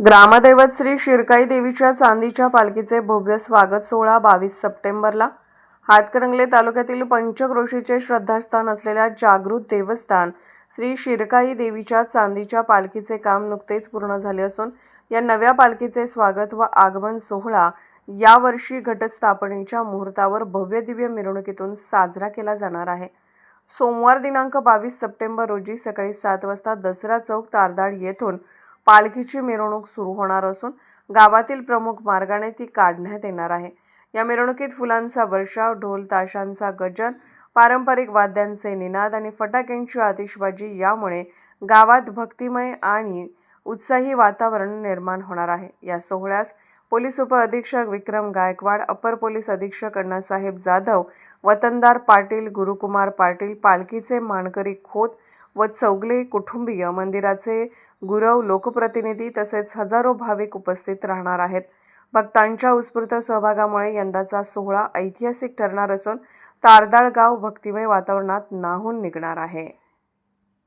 ग्रामदैवत श्री शिरकाई देवीच्या चांदीच्या पालखीचे भव्य स्वागत सोहळा बावीस सप्टेंबरला. हातकणंगले तालुक्यातील पंचक्रोशीचे श्रद्धास्थान असलेल्या जागृत देवस्थान श्री शिरकाई देवीच्या चांदीच्या पालखीचे काम नुकतेच पूर्ण झाले असून या नव्या पालखीचे स्वागत व आगमन सोहळा यावर्षी घटस्थापनेच्या मुहूर्तावर भव्य दिव्य मिरवणुकीतून साजरा केला जाणार आहे. सोमवार दिनांक बावीस सप्टेंबर रोजी सकाळी सात वाजता दसरा चौक तारदाळ येथून पालखीची मिरवणूक सुरू होणार असून गावातील प्रमुख मार्गाने ती काढण्यात येणार आहे. या मिरवणुकीत फुलांचा वर्षाव ढोल ताशांचा गजर पारंपरिक वाद्यांचे निनाद आणि फटाक्यांची आतिषबाजी यामुळे गावात भक्तिमय आणि उत्साही वातावरण निर्माण होणार आहे. या सोहळ्यास पोलीस उपअधीक्षक विक्रम गायकवाड अपर पोलीस अधीक्षक अण्णासाहेब जाधव वतनदार पाटील गुरुकुमार पाटील पालखीचे मानकरी खोत व चौगले कुटुंबीय मंदिराचे गुरव लोकप्रतिनिधी तसेच हजारो भाविक उपस्थित राहणार आहेत. भक्तांच्या उत्स्फूर्त सहभागामुळे यंदाचा सोहळा ऐतिहासिक ठरणार असून तारदाळ गाव भक्तिमय वातावरणात नाहून निघणार आहे.